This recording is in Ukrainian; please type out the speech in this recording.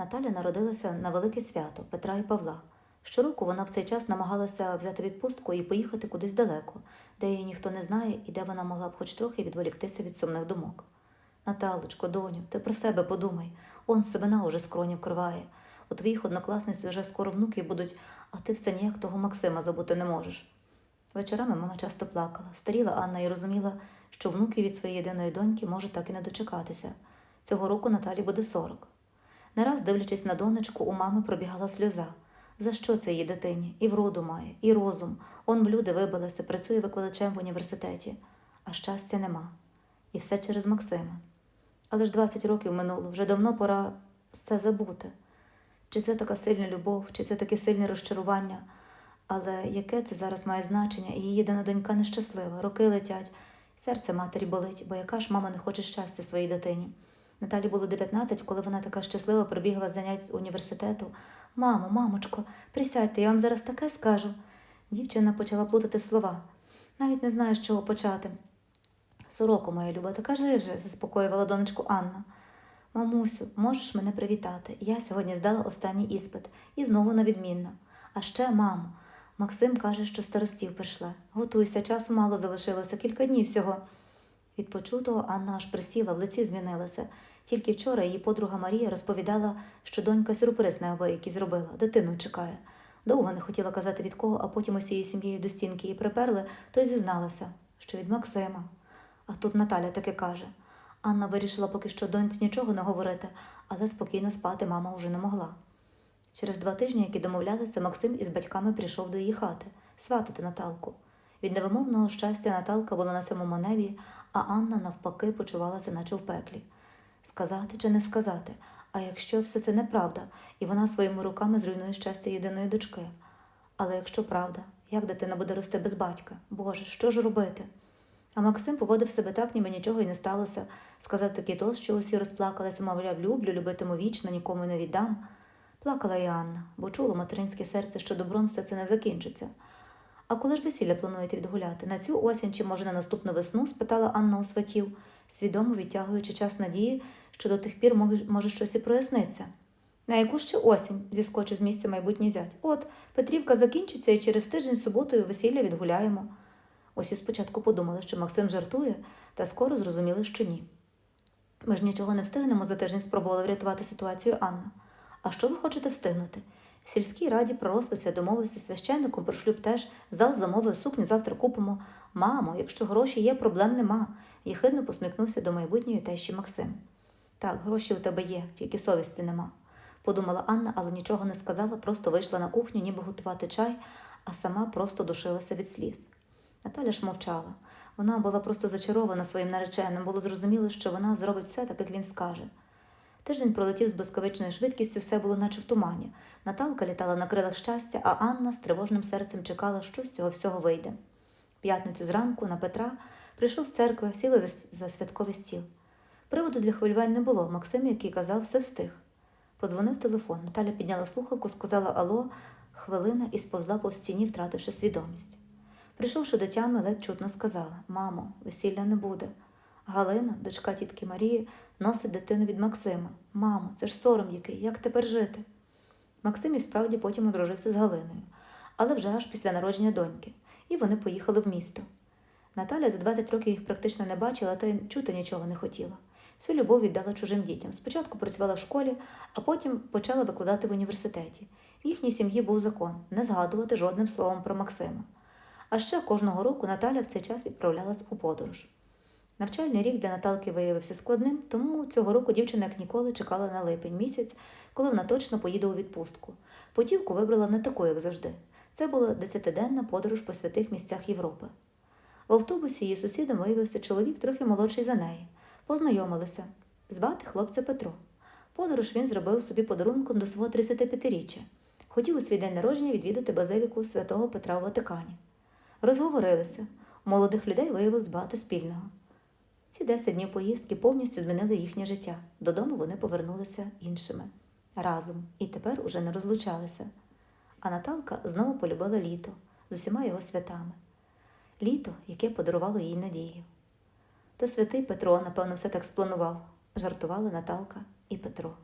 Наталя народилася на велике свято Петра і Павла. Щороку вона в цей час намагалася взяти відпустку і поїхати кудись далеко, де її ніхто не знає і де вона могла б хоч трохи відволіктися від сумних думок. Наталочко, доню, ти про себе подумай. Он себе уже скронів криває. У твоїх однокласниць вже скоро внуки будуть, а ти все ніяк того Максима забути не можеш. Вечорами мама часто плакала. Старіла Анна і розуміла, що внуки від своєї єдиної доньки може так і не дочекатися. Цього року Наталі буде сорок. Не раз, дивлячись на донечку, у мами пробігала сльоза. За що це її дитині? І вроду має, і розум. Он в люди вибилася, працює викладачем в університеті, а щастя нема. І все через Максима. Але ж 20 років минуло, вже давно пора все забути. Чи це така сильна любов, чи це таке сильне розчарування? Але яке це зараз має значення? І її єдина донька нещаслива, роки летять, серце матері болить, бо яка ж мама не хоче щастя своїй дитині. Наталі було 19, коли вона така щаслива прибігла з занять з університету. Мамо, мамочко, присядьте, я вам зараз таке скажу. Дівчина почала плутати слова. Навіть не знаю, з чого почати. Сороко, моя люба, та кажи вже, заспокоювала донечку Анна. Мамусю, можеш мене привітати? Я сьогодні здала останній іспит і знову на відмінно. А ще, мамо, Максим каже, що старостів прийшла. Готуйся, часу мало залишилося, кілька днів всього. Від почутого Анна аж присіла, в лиці змінилася. Тільки вчора її подруга Марія розповідала, що донька сюрприз неабиякий зробила, дитину чекає. Довго не хотіла казати від кого, а потім усією сім'єю до стінки її приперли, то й зізналася, що від Максима. А тут Наталя таки каже. Анна вирішила поки що доньці нічого не говорити, але спокійно спати мама уже не могла. Через два тижні, які домовлялися, Максим із батьками прийшов до її хати сватати Наталку. Від невимовного щастя Наталка була на сьомому небі, а Анна, навпаки, почувалася, наче в пеклі. Сказати чи не сказати, а якщо все це неправда, і вона своїми руками зруйнує щастя єдиної дочки. Але якщо правда, як дитина буде рости без батька? Боже, що ж робити? А Максим поводив себе так, ніби нічого й не сталося, сказав такий тост, що усі розплакалися, мовляв, люблю, любитиму вічно, нікому не віддам. Плакала і Анна, бо чуло материнське серце, що добром все це не закінчиться. А коли ж весілля плануєте відгуляти? На цю осінь чи може на наступну весну? спитала Анна у сватів, свідомо відтягуючи час надії, що до тих пір може, щось і проясниться. На яку ще осінь? зіскочив з місця майбутній зять. От, Петрівка закінчиться і через тиждень суботою весілля відгуляємо. Усі спочатку подумали, що Максим жартує, та скоро зрозуміли, що ні. Ми ж нічого не встигнемо за тиждень спробувала врятувати ситуацію Анна. А що ви хочете встигнути? В сільській раді про розпис домовився священником про шлюб теж, зал замовив сукню, завтра купимо. Мамо, якщо гроші є, проблем нема. Єхидно посміхнувся до майбутньої тещі Максим. Так, гроші у тебе є, тільки совісті нема. Подумала Анна, але нічого не сказала, просто вийшла на кухню, ніби готувати чай, а сама просто душилася від сліз. Наталя ж мовчала. Вона була просто зачарована своїм нареченим, було зрозуміло, що вона зробить все так, як він скаже. Тиждень пролетів з блискавичною швидкістю, все було наче в тумані. Наталка літала на крилах щастя, а Анна з тривожним серцем чекала, що з цього всього вийде. П'ятницю зранку на Петра прийшов з церкви, сіли за, за святковий стіл. Приводу для хвилювань не було. Максим, який казав, все встиг. Подзвонив телефон. Наталя підняла слухавку, сказала Ало, хвилина і сповзла по стіні, втративши свідомість. Прийшовши до тями, ледь чутно сказала Мамо, весілля не буде. Галина, дочка тітки Марії, носить дитину від Максима. Мамо, це ж сором який, як тепер жити? Максим і справді потім одружився з Галиною, але вже аж після народження доньки, і вони поїхали в місто. Наталя за 20 років їх практично не бачила та й чути нічого не хотіла. Всю любов віддала чужим дітям. Спочатку працювала в школі, а потім почала викладати в університеті. В їхній сім'ї був закон не згадувати жодним словом про Максима. А ще кожного року Наталя в цей час відправлялась у подорож. Навчальний рік для Наталки виявився складним, тому цього року дівчина як ніколи чекала на липень місяць, коли вона точно поїде у відпустку. Путівку вибрала не таку, як завжди. Це була десятиденна подорож по святих місцях Європи. В автобусі її сусідом виявився чоловік трохи молодший за неї. Познайомилися. Звати хлопця Петро. Подорож він зробив собі подарунком до свого 35-річчя. Хотів у свій день народження відвідати базиліку святого Петра у Ватикані. Розговорилися. Молодих людей виявилось багато спільного. Ці 10 днів поїздки повністю змінили їхнє життя. Додому вони повернулися іншими разом і тепер уже не розлучалися. А Наталка знову полюбила літо з усіма його святами. Літо, яке подарувало їй надію. То святий Петро, напевно, все так спланував, жартували Наталка і Петро.